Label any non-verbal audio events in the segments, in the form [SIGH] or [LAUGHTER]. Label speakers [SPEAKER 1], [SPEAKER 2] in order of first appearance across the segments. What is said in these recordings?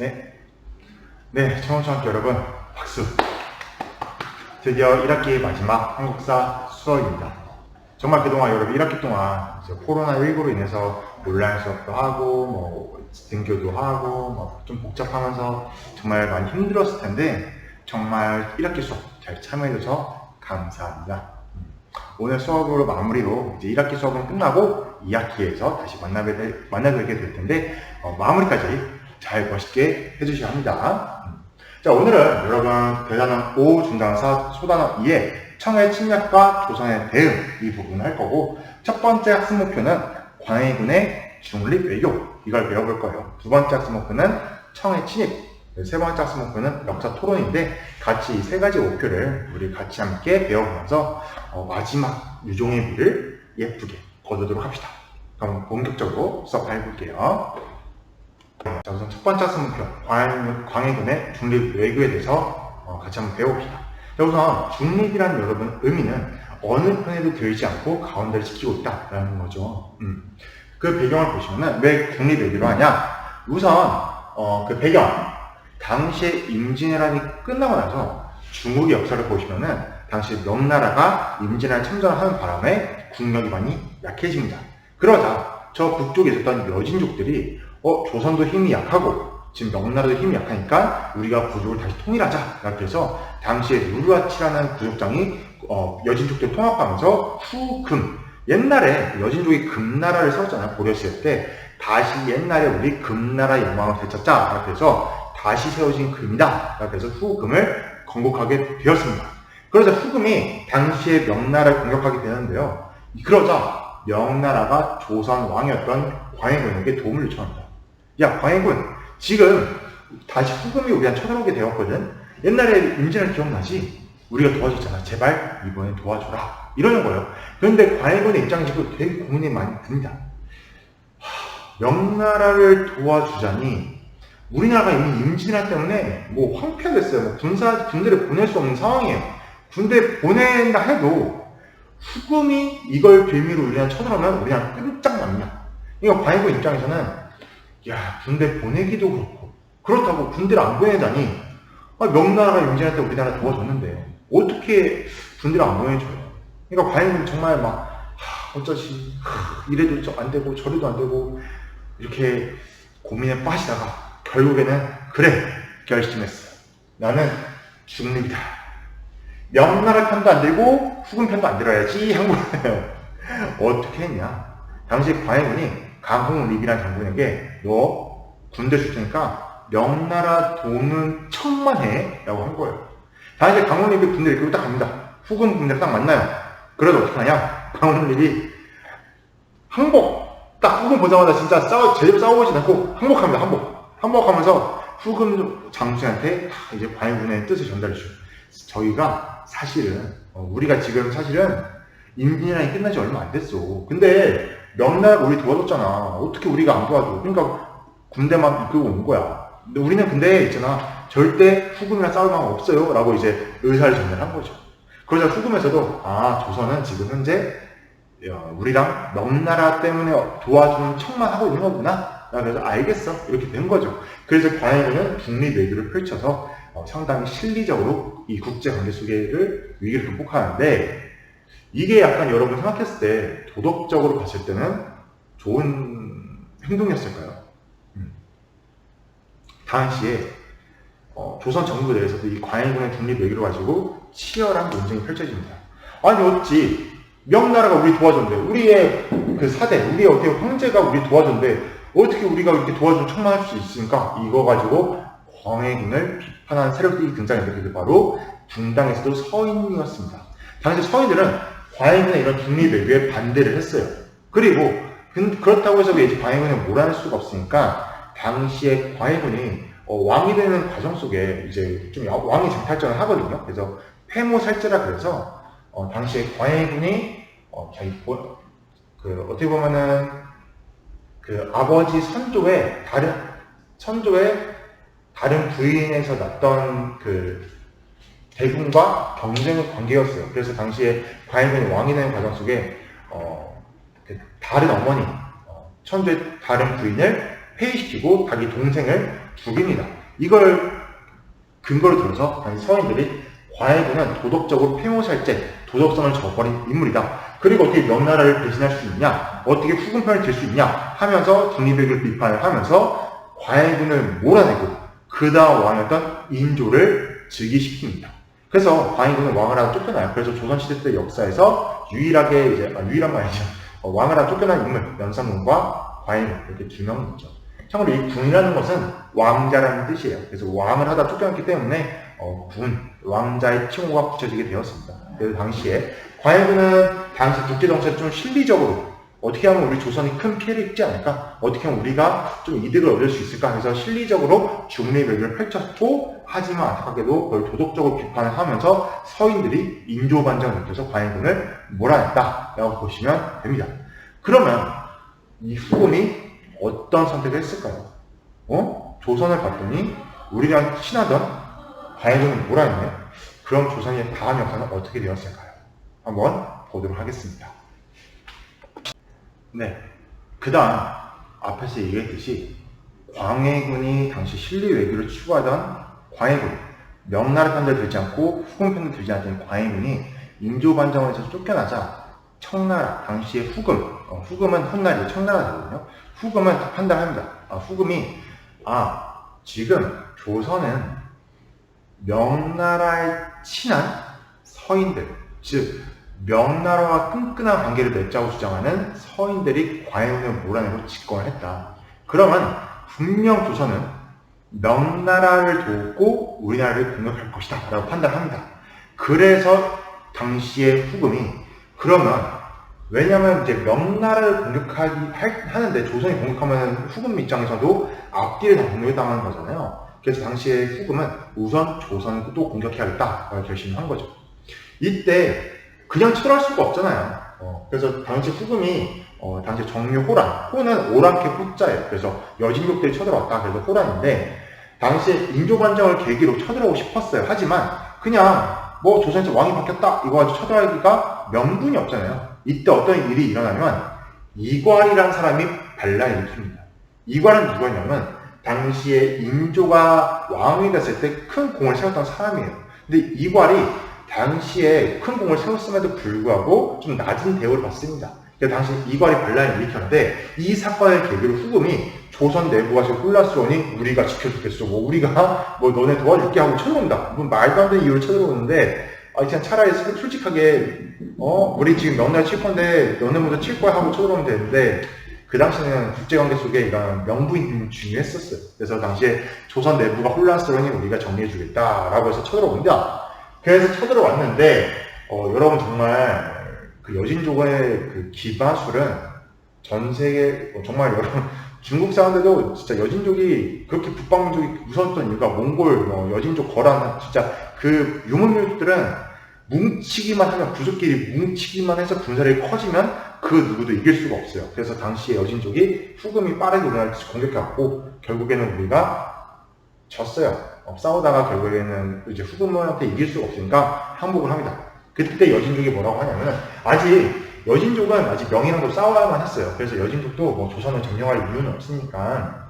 [SPEAKER 1] 네. 네, 청원초등학교 여러분, 박수. 드디어 1학기의 마지막 한국사 수업입니다. 정말 그동안 여러분 1학기 동안 이제 코로나19로 인해서 온라인 수업도 하고, 뭐, 등교도 하고, 뭐, 좀 복잡하면서 정말 많이 힘들었을 텐데, 정말 1학기 수업 잘 참여해주셔서 감사합니다. 음. 오늘 수업으로 마무리로 이제 1학기 수업은 끝나고 2학기에서 다시 만나게 될, 만나게 될 텐데, 어, 마무리까지 잘 멋있게 해주셔야 합니다. 음. 자, 오늘은 여러분 대단원 5 중단사 소단원 2의 청해 침략과 조선의 대응 이 부분을 할 거고 첫 번째 학습 목표는 광해군의 중립 외교 이걸 배워볼 거예요. 두 번째 학습 목표는 청해 침입 세 번째 학습 목표는 역사 토론인데 같이 이 세 가지 목표를 우리 같이 함께 배워보면서 어, 마지막 유종의 미를 예쁘게 거두도록 합시다. 그럼 본격적으로 수업 해 볼게요. 자, 우선 첫 번째 학습 목표, 광해- 광해군의 중립 외교에 대해서 어, 같이 한번 배워봅시다. 자, 우선 중립이라는 여러분 의미는 어느 편에도 들지 않고 가운데를 지키고 있다라는 거죠. 음. 그 배경을 보시면은 왜 중립 외교를 하냐? 우선 어, 그 배경, 당시에 임진왜란이 끝나고 나서 중국의 역사를 보시면은 당시 명나라가 임진왜란 참전을 하는 바람에 국력이 많이 약해집니다. 그러자 저 북쪽에 있었던 여진족들이 어, 조선도 힘이 약하고 지금 명나라도 힘이 약하니까 우리가 부족을 다시 통일하자. 이렇게 해서 당시에 누르아치라는 부족장이 어, 여진족들 통합하면서 후금 옛날에 여진족이 금나라를 세웠잖아요. 고려시대 때 다시 옛날에 우리 금나라 영광을 되찾자. 이렇게 해서 다시 세워진 금이다. 이렇게 해서 후금을 건국하게 되었습니다. 그러자 후금이 당시에 명나라를 공격하게 되는데요. 그러자 명나라가 조선 왕이었던 광해군에게 도움을 요청합니다. 야, 광해군, 지금 다시 후금이 우리한테 쳐들어오게 되었거든? 옛날에 임진을 기억나지? 우리가 도와줬잖아. 제발 이번엔 도와줘라. 이러는 거예요. 그런데 광해군의 입장에서도 되게 고민이 많이 듭니다. 하, 명나라를 도와주자니 우리나라가 이미 임진왜란 때문에 뭐 황폐됐어요. 뭐 군사 군대를 보낼 수 없는 상황이에요. 군대 보낸다 해도 후금이 이걸 빌미로 우리한테 쳐들어오면 우리한테 끝장납니다. 이거 광해군 입장에서는 야 군대 보내기도 그렇고 그렇다고 군대를 안 보내다니 아, 명나라가 임진할 때 우리나라 도와줬는데 어떻게 군대를 안 보내줘요? 그러니까 과연 정말 막 하, 어쩌지 하, 이래도 저- 안 되고 저래도 안 되고 이렇게 고민에 빠지다가 결국에는 그래 결심했어. 나는 중립이다. 명나라 편도 안 들고 후금 편도 안 들어야지 한 거예요. [LAUGHS] 어떻게 했냐? 당시 광해군이 강홍립이라는 장군에게 너 군대 줄 테니까 명나라 돈은 천만 해 라고 한 거예요. 당시 강홍립이 군대를 이끌고 딱 갑니다. 후금 군대를 딱 만나요. 그래도 어떻게 하냐? 강홍립이 항복! 딱 후금 보자마자 진짜 싸워, 제대로 싸우지 않고 항복합니다. 항복. 항복하면서 후금 장수한테 다 이제 광해군의 뜻을 전달해 주죠. 저희가 사실은 어, 우리가 지금 사실은 임진왜란이 끝난 지 얼마 안 됐어. 근데 명나라가 우리 도와줬잖아. 어떻게 우리가 안 도와줘? 그러니까 군대만 이끌고 온 거야. 근데 우리는 근데 있잖아. 절대 후금이랑 싸울 마음 없어요. 라고 이제 의사를 전달한 거죠. 그러자 후금에서도 아 조선은 지금 현재 어, 우리랑 명나라 때문에 도와주는 척만 하고 있는 거구나. 나 그래서 알겠어. 이렇게 된 거죠. 그래서 광해군은 중립 외교를 펼쳐서 어, 상당히 실리적으로 이 국제 관계 속에를 위기를 극복하는데 이게 약간 여러분 생각했을 때 도덕적으로 봤을 때는 좋은 행동이었을까요? 음. 당시에 어, 조선 정부 내에서도 이 광해군의 중립 외교를 가지고 치열한 논쟁이 펼쳐집니다. 아니 어찌 명나라가 우리 도와줬는데 우리의 그 사대, 우리의 어떻게 황제가 우리 도와줬는데 어떻게 우리가 이렇게 도와주면 천만할 수 있습니까? 이거 가지고 광해군을 비판하는 세력들이 등장했는데 그게 바로 분당에서도 서인이었습니다. 당시 서인들은 광해군의 이런 중립 외교에 반대를 했어요. 그리고 그- 그렇다고 해서 이제 광해군을 몰아낼 수가 없으니까 당시에 광해군이 어, 왕이 되는 과정 속에 이제 좀 야- 왕이 정탈전을 하거든요. 그래서 폐모 살제라 그래서 어, 당시에 광해군이 어, 자기 보- 그 어떻게 보면은 그 아버지 선조의 다른 선조의 다른 부인에서 났던 그 대군과 경쟁의 관계였어요. 그래서 당시에 광해군이 왕이 되는 과정 속에 어, 그 다른 어머니, 어, 천조의 다른 부인을 폐위시키고 자기 동생을 죽입니다. 이걸 근거로 들어서 당시 서인들이 과해군은 도덕적으로 폐모살제, 도덕성을 저버린 인물이다. 그리고 어떻게 명나라를 대신할 수 있냐, 어떻게 후금편을 들수 있냐 하면서 중립백을 비판을 하면서 과해군을 몰아내고 그 다음 왕이었던 인조를 즉위시킵니다. 그래서 왕을 하다 쫓겨나요. 그래서 조선시대 때 역사에서 유일하게 이제 아, 유일한 건 아니죠. 어, 왕을 하다 쫓겨난 인물 연산군과 과해군 이렇게 두 명이죠. 참고로 이 군이라는 것은 왕자라는 뜻이에요. 그래서 왕을 하다 쫓겨났기 때문에 어, 군, 왕자의 칭호가 붙여지게 되었습니다. 그래서 당시에 과해군은 당시 국제 정치에 좀 실리적으로 어떻게 하면 우리 조선이 큰 피해를 입지 않을까? 어떻게 하면 우리가 좀 이득을 얻을 수 있을까? 해서 실리적으로 중립외교를 펼쳤고 하지만 안타깝게도 그걸 도덕적으로 비판을 하면서 서인들이 인조반정을 느껴서 과해군을 몰아냈다라고 보시면 됩니다. 그러면 이 후금이 어떤 선택을 했을까요? 어? 조선을 봤더니 우리랑 친하던 과해군을 몰아냈네. 그럼 조선의 다음 역사는 어떻게 되었을까요? 한번 보도록 하겠습니다. 네. 그 다음, 앞에서 얘기했듯이, 광해군이 당시 실리 외교를 추구하던 광해군, 명나라 편들 들지 않고 후금 편들 들지 않던 광해군이 인조반정에서 쫓겨나자 청나라, 당시의 후금, 어, 후금은 훗날이 청나라거든요. 후금은 판단합니다. 아, 후금이, 아, 지금 조선은 명나라에 친한 서인들, 즉, 명나라와 끈끈한 관계를 맺자고 주장하는 서인들이 과해군을 몰아내고 집권을 했다. 그러면 분명 조선은 명나라를 돕고 우리나라를 공격할 것이다 라고 판단합니다. 그래서 당시의 후금이 그러면 왜냐하면 이제 명나라를 공격하기 할- 하는데 조선이 공격하면 후금 입장에서도 앞뒤를 다 공격당하는 거잖아요. 그래서 당시의 후금은 우선 조선을 또 공격해야겠다라고 결심한 거죠. 이때 그냥 쳐들어갈 수가 없잖아요. 어, 그래서 당시 후금이 어, 당시 정류 호란, 호는 오랑캐 호자예요. 그래서 여진족들이 쳐들어왔다. 그래서 호란인데 당시에 인조반정을 계기로 쳐들어오고 싶었어요. 하지만 그냥 뭐 조선에서 왕이 바뀌었다 이거 가지고 쳐들어가기가 명분이 없잖아요. 이때 어떤 일이 일어나면 이괄이라는 사람이 반란을 일으킵니다. 이괄은 누구냐면 당시에 인조가 왕이 됐을 때 큰 공을 세웠던 사람이에요. 근데 이괄이 당시에 큰 공을 세웠음에도 불구하고 좀 낮은 대우를 받습니다. 그래서 당시 이괄이 반란을 일으켰는데 이 사건을 계기로 후금이 조선 내부가 지금 혼란스러우니 우리가 지켜주겠어. 뭐 우리가 뭐 너네 도와줄게 하고 쳐들어온다. 뭐 말도 안 되는 이유로 쳐들어오는데 아 그냥 차라리 솔- 솔직하게 어 우리 지금 명날 칠 건데 너네 먼저 칠 거야 하고 쳐들어오면 되는데 그 당시에는 국제관계 속에 이런 명분이 중요했었어요. 그래서 당시에 조선 내부가 혼란스러우니 우리가 정리해주겠다라고 해서 쳐들어옵니다. 그래서 쳐들어왔는데 어, 여러분 정말 그 여진족의 그 기바술은 전 세계 어, 정말 여러분 [LAUGHS] 중국 사람들도 진짜 여진족이 그렇게 북방민족이 무서웠던 이유가 몽골 뭐 여진족 거란 진짜 그 유목민족들은 뭉치기만 하면 부족끼리 뭉치기만 해서 군사력이 커지면 그 누구도 이길 수가 없어요. 그래서 당시에 여진족이 후금이 빠르게 우리나라를 공격해왔고 결국에는 우리가 졌어요. 어, 싸우다가 결국에는 이제 후금한테 이길 수가 없으니까 항복을 합니다. 그때 여진족이 뭐라고 하냐면 아직 여진족은 아직 명이랑도 싸워야만 했어요. 그래서 여진족도 뭐 조선을 점령할 이유는 없으니까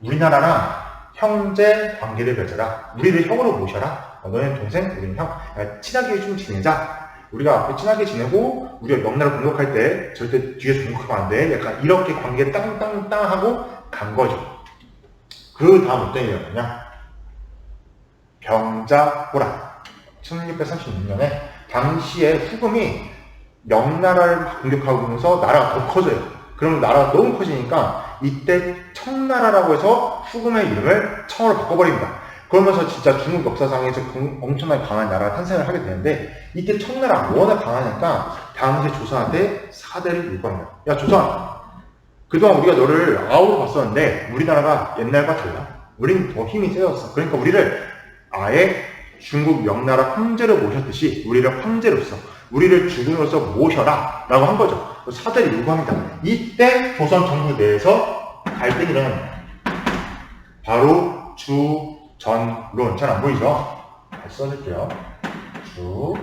[SPEAKER 1] 우리나라랑 형제 관계를 맺어라. 우리를 형으로 모셔라. 어, 너는 동생, 우리는 형. 야, 친하게 좀 지내자. 우리가 앞에 친하게 지내고 우리가 명나라 공격할 때 절대 뒤에서 공격하면 안 돼. 약간 이렇게 관계 땅땅땅 하고 간 거죠. 그 다음 어떤 일이 일어나냐? 병자호란. 1636년에 당시에 후금이 명나라를 공격하면서 나라가 더 커져요. 그러면 나라가 너무 커지니까 이때 청나라라고 해서 후금의 이름을 청으로 바꿔버립니다. 그러면서 진짜 중국 역사상에서 그 엄청나게 강한 나라가 탄생을 하게 되는데 이때 청나라 워낙 강하니까 당시 조선한테 사대를 요구합니다. 야 조선 그동안 우리가 너를 아우로 봤었는데 우리나라가 옛날과 달라. 우린 더 힘이 세졌어. 그러니까 우리를 아예 중국 명나라 황제를 모셨듯이 우리를 황제로서 우리를 주군으로서 모셔라 라고 한 거죠. 사대를 요구합니다. 이때 조선 정부 내에서 갈등이 일어납니다. 바로 주전론. 잘 안 보이죠? 다시 써줄게요. 주전론.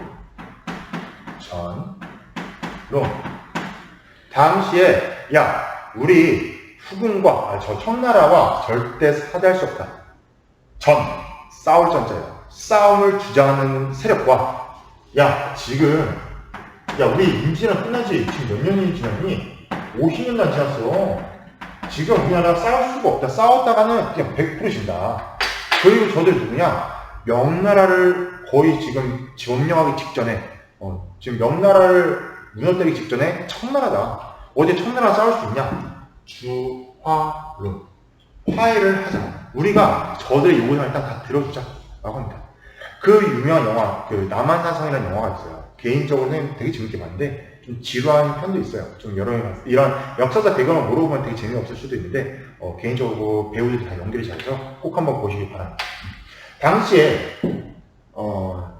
[SPEAKER 1] 당시에 야 우리 후금과 아, 저 청나라와 절대 사대할 수 없다. 전 싸울 전자예요. 싸움을 주장하는 세력과 야 지금 야 우리 임시는 끝나지 지금 몇 년이 지났니? 50년도 안 지났어. 지금 우리나라 싸울 수가 없다. 싸웠다가는 그냥 100% 진다. 그리고 저들 누구냐? 명나라를 거의 지금 점령하기 직전에 어, 지금 명나라를 무너뜨리기 직전에 청나라다. 어디 청나라 싸울 수 있냐? 주화론. 화해를 하자. 우리가 저들의 요구를 일단 다 들어주자. 라고 합니다. 그 유명한 영화, 그 남한산성이라는 영화가 있어요. 개인적으로는 되게 재밌게 봤는데, 좀 지루한 편도 있어요. 좀 여러 명, 이런 역사적 배경을 모르고 보면 되게 재미없을 수도 있는데, 어, 개인적으로 배우들이 다 연기를 잘해서 꼭 한번 보시기 바랍니다. 당시에, 어,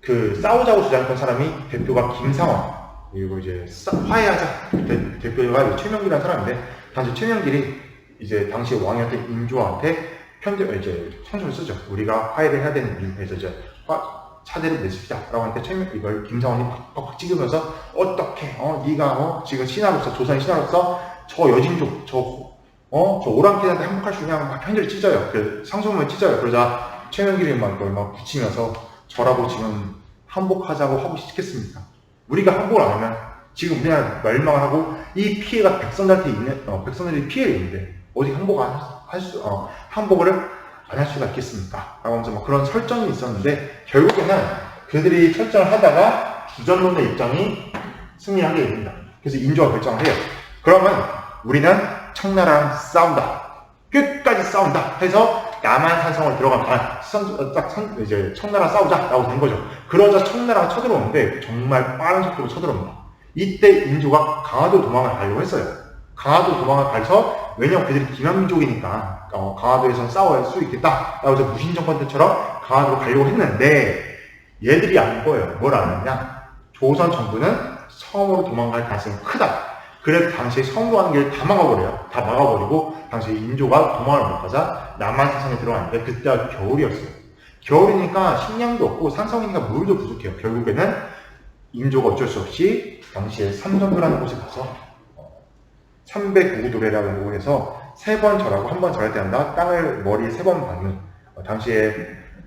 [SPEAKER 1] 그 싸우자고 주장했던 사람이 대표가 김상원, 그리고 이제 싸- 화해하자 대, 대표가 최명길이라는 사람인데, 당시 최명길이 이제 당시 왕이었던 인조한테 편지 이제 청소를 쓰죠. 우리가 화해를 해야 되는 이유에서 이제 화, 차대를 내십시다라고 하는데 최명 이걸 김상원이 팍팍 찍으면서 어떻게 어 네가 어 지금 신하로서 조선 신하로서 저 여진족 저어저 오랑캐한테 항복할 수 있냐 막 편지를 찢어요. 그 상소문을 찢어요. 그러자 최명길이 막 이걸 막 붙이면서 저라고 지금 항복하자고 하고 싶겠습니까? 우리가 항복을 안 하면 지금 우리나라 멸망을 하고 이 피해가 백성들한테 있는 어, 백성들이 피해를 있는데 어디 항복 안 할 수 어, 항복을 안 할 수가 있겠습니까? 라고 하면서 뭐 그런 설정이 있었는데 결국에는 그들이 설정을 하다가 주전론의 입장이 승리하게 됩니다. 그래서 인조가 결정을 해요. 그러면 우리는 청나라랑 싸운다. 끝까지 싸운다. 해서 남한 산성을 들어가면 아, 선, 딱 선, 이제 청나라 싸우자라고 된 거죠. 그러자 청나라가 쳐들어오는데 정말 빠른 속도로 쳐들어옵니다. 이때 인조가 강화도 도망을 가려고 했어요. 강화도 도망을 가서 왜냐면 그들이 김한민족이니까 어, 강화도에서 싸울 수 있겠다. 라고 해서 무신정권 때처럼 강화도로 가려고 했는데 얘들이 안 거예요. 뭘 아느냐? 조선 정부는 섬으로 도망갈 가능성이 크다. 그래서 당시에 섬으로 가는 길을 다 막아버려요. 다 막아버리고 당시에 인조가 도망을 못 가자 남한 산성에 들어갔는데 그때가 겨울이었어요. 겨울이니까 식량도 없고 산성이니까 물도 부족해요. 결국에는 인조가 어쩔 수 없이 당시에 삼전도라는 곳에 가서 309 도래라는 곳에서 세 번 절하고 한 번 절할 때 한다. 땅을 머리에 세번 박는 어, 당시에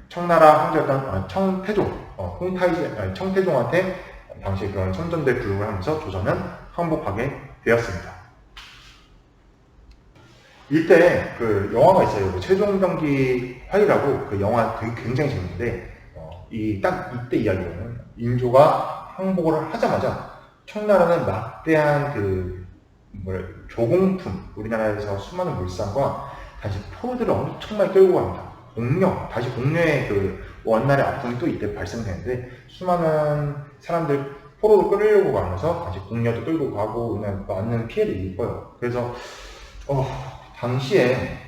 [SPEAKER 1] 청나라 황제였던 아, 청태종, 어, 홍타이제, 아니, 청태종한테 당시에 그런 선전대 교육을 하면서 조선은 항복하게 되었습니다. 이때 그 영화가 있어요. 그 최종병기 화이라고 그 영화 되게 굉장히 재밌는데 어, 이딱 이때 이야기는 인조가 항복을 하자마자 청나라는 막대한 그 조공품 우리나라에서 수많은 물산과 다시 포로들을 엄청 많이 끌고 갑니다. 공려 다시 공려의 그 원날의 아픔이 또 이때 발생되는데 수많은 사람들 포로로 끌려고 가면서 다시 공려도 끌고 가고 그냥 많은 피해를 입어요. 그래서 어, 당시에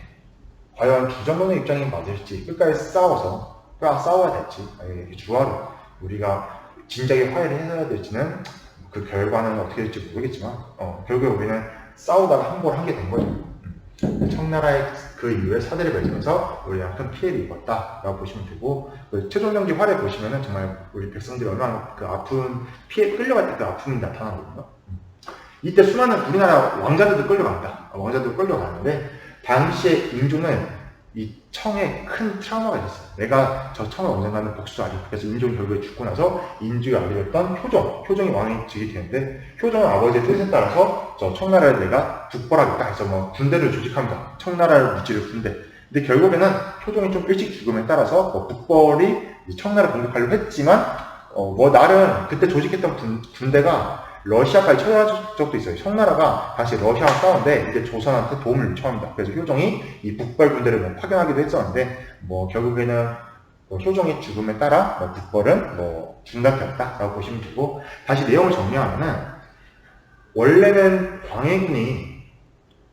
[SPEAKER 1] 과연 주전론의 입장이 맞을지 끝까지 싸워서 까 싸워야 될지 아니 주화로 우리가 진작에 화해를 해야 될지는 그 결과는 어떻게 될지 모르겠지만 어, 결국에 우리는 싸우다가 항복을 하게 된 거죠. 음. 청나라의 그 이후에 사대를 맺으면서 우리가 큰 피해를 입었다라고 보시면 되고 그 최종 경기 활에 보시면은 정말 우리 백성들이 얼마나 그 아픈 피해 끌려갈 때 그 아픔이 나타나거든요. 음. 이때 수많은 우리나라 왕자들도 끌려갑니다. 왕자들도 끌려가는데 당시에 인조는 이 청에 큰 트라우마가 있었어요. 내가 저 청을 언젠가는 복수하리. 그래서 인종이 결국에 죽고 나서 인주가 아들이었던 효종, 효종이 왕이 즉위 되는데 효종은 아버지의 뜻에 따라서 저 청나라를 내가 북벌하겠다 해서 뭐 군대를 조직합니다. 청나라를 무찌를 군대. 근데 결국에는 효종이 좀 일찍 죽음에 따라서 뭐 북벌이 청나라 공격하려고 했지만 어, 뭐 나름 그때 조직했던 군, 군대가 러시아까지 쳐들어갈 적도 있어요. 청나라가 다시 러시아와 싸우는데 이제 조선한테 도움을 요청합니다. 그래서 효종이 이 북벌 군대를 뭐 파견하기도 했었는데 뭐 결국에는 뭐 효종의 죽음에 따라 뭐 북벌은 뭐 중단되었다라고 보시면 되고 다시 내용을 정리하면은 원래는 광해군이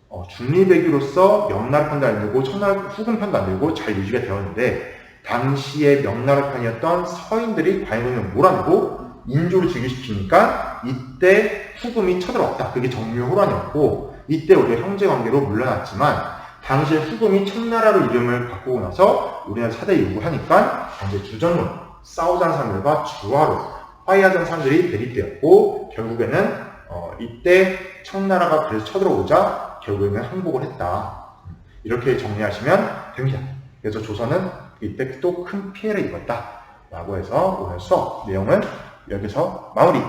[SPEAKER 1] 어, 중립외교로서 명나라 편도 안 들고 청나라 후금 편도 안 들고 잘 유지가 되었는데 당시의 명나라 편이었던 서인들이 광해군을 몰아내고 인조를 즉위시키니까 이때 후금이 쳐들어왔다. 그게 정묘호란이었고 이때 우리가 형제관계로 물러났지만 당시에 후금이 청나라로 이름을 바꾸고 나서 우리나라 사대 요구하니까 당시에 주전론 싸우자는 사람들과 주화로 화해하자는 사람들이 대립되었고 결국에는 어, 이때 청나라가 그래서 쳐들어오자 결국에는 항복을 했다. 이렇게 정리하시면 됩니다. 그래서 조선은 이때 또 큰 피해를 입었다. 라고 해서 오늘 수업 내용은 여기서 마무리.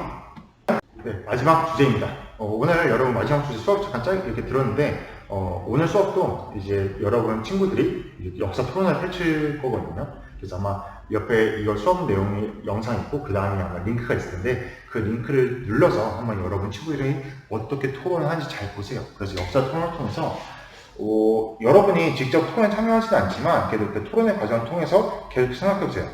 [SPEAKER 1] 네, 마지막 주제입니다. 어, 오늘 여러분 마지막 주제 수업 잠깐 짧게 이렇게 들었는데, 어, 오늘 수업도 이제 여러분 친구들이 역사 토론을 펼칠 거거든요. 그래서 아마 옆에 이거 수업 내용이 영상 있고, 그 다음에 아마 링크가 있을 텐데, 그 링크를 눌러서 한번 여러분 친구들이 어떻게 토론을 하는지 잘 보세요. 그래서 역사 토론을 통해서 어, 여러분이 직접 토론에 참여하지는 않지만 그래도 그 토론의 과정을 통해서 계속 생각해보세요.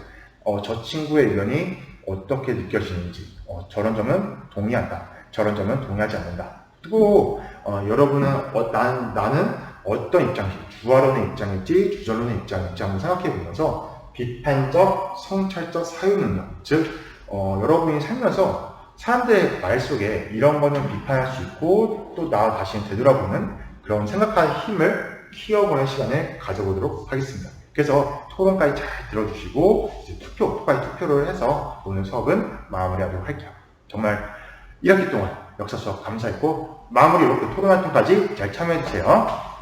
[SPEAKER 1] 어, 저 친구의 의견이 어떻게 느껴지는지 어, 저런 점은 동의한다. 저런 점은 동의하지 않는다. 또 어, 여러분은 어, 난, 나는 어떤 입장인지 주화론의 입장일지 주전론의 입장일지 한번 생각해 보면서 비판적, 성찰적 사유 능력 즉 어, 여러분이 살면서 사람들의 말 속에 이런 거는 비판할 수 있고 또 나 자신을 되돌아보는 그런 생각하는 힘을 키워보는 시간을 가져보도록 하겠습니다. 그래서 토론까지 잘 들어주시고 이제 투표, 투까지 투표를 해서 오늘 수업은 마무리하도록 할게요. 정말 1학기 동안 역사 수업 감사했고 마무리로 그 토론 활동까지 잘 참여해주세요.